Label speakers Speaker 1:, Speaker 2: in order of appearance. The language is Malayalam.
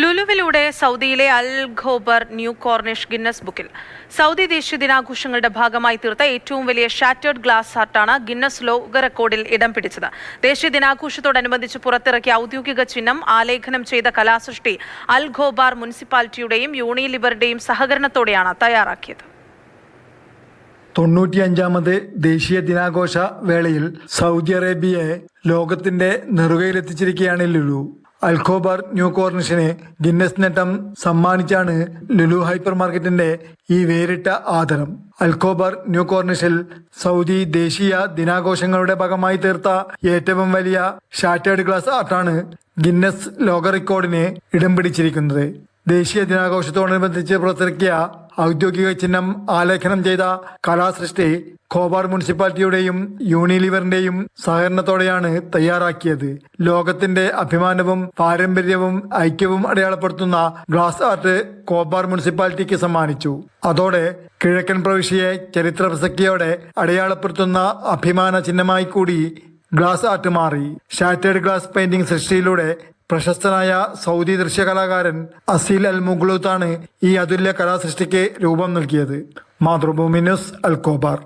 Speaker 1: ലുലുവിലൂടെ സൗദിയിലെ Al Khobar New Corniche Guinness ബുക്കിൽ. സൗദി ദേശീയ ദിനാഘോഷങ്ങളുടെ ഭാഗമായി തീർത്ത ഏറ്റവും വലിയ ഷാറ്റേർഡ് ഗ്ലാസ് ഹാർട്ടാണ് ഗിന്നസ് ലോക റെക്കോർഡിൽ ഇടം പിടിച്ചത്. ദേശീയ ദിനാഘോഷത്തോടനുബന്ധിച്ച് പുറത്തിറക്കിയ ഔദ്യോഗിക ചിഹ്നം ആലേഖനം ചെയ്ത കലാസൃഷ്ടി അൽ ഖോബാർ മുനിസിപ്പാലിറ്റിയുടെയും യൂണിലിവറുടെയും സഹകരണത്തോടെയാണ് തയ്യാറാക്കിയത്.
Speaker 2: തൊണ്ണൂറ്റിയഞ്ചാമത് ദേശീയ ദിനാഘോഷ വേളയിൽ സൗദി അറേബ്യയെ ലോകത്തിന്റെ നെറുകയിലെത്തിച്ചിരിക്കുകയാണ് ലുലു. അൽഖോബാർ ന്യൂ കോർണിഷിനെ ഗിന്നസ് നേട്ടം സമ്മാനിച്ചാണ് ലുലു ഹൈപ്പർ മാർക്കറ്റിന്റെ ഈ വേറിട്ട ആദരം. അൽഖോബാർ ന്യൂ കോർണിഷിൽ സൗദി ദേശീയ ദിനാഘോഷങ്ങളുടെ ഭാഗമായി തീർത്ത ഏറ്റവും വലിയ ഷാറ്റേഡ് ഗ്ലാസ് ആർട്ടാണ് ഗിന്നസ് ലോക റെക്കോർഡിന് ഇടം പിടിച്ചിരിക്കുന്നത്. ദേശീയ ദിനാഘോഷത്തോടനുബന്ധിച്ച് പുറത്തിറക്കിയ ഔദ്യോഗിക ചിഹ്നം ആലേഖനം ചെയ്ത കലാസൃഷ്ടി ഖോബാർ മുനിസിപ്പാലിറ്റിയുടെയും യൂണിലിവറിന്റെയും സഹകരണത്തോടെയാണ് തയ്യാറാക്കിയത്. ലോകത്തിന്റെ അഭിമാനവും പാരമ്പര്യവും ഐക്യവും അടയാളപ്പെടുത്തുന്ന ഗ്ലാസ് ആർട്ട് കോബാർ മുനിസിപ്പാലിറ്റിക്ക് സമ്മാനിച്ചു. അതോടെ കിഴക്കൻ പ്രവിശ്യയെ ചരിത്ര പ്രസക്തിയോടെ അടയാളപ്പെടുത്തുന്ന അഭിമാന ചിഹ്നമായി കൂടി ഗ്ലാസ് ആർട്ട് മാറി. ഷാറ്റേഡ് ഗ്ലാസ് പെയിന്റിംഗ് സൃഷ്ടിയിലൂടെ പ്രശസ്തനായ സൗദി ദൃശ്യകലാകാരൻ അസീൽ അൽ മുഗ്ലൂത്താണ് ഈ അതുല്യ കലാസൃഷ്ടിക്ക് രൂപം നൽകിയത്. മാതൃഭൂമി ന്യൂസ് അൽ കോബാർ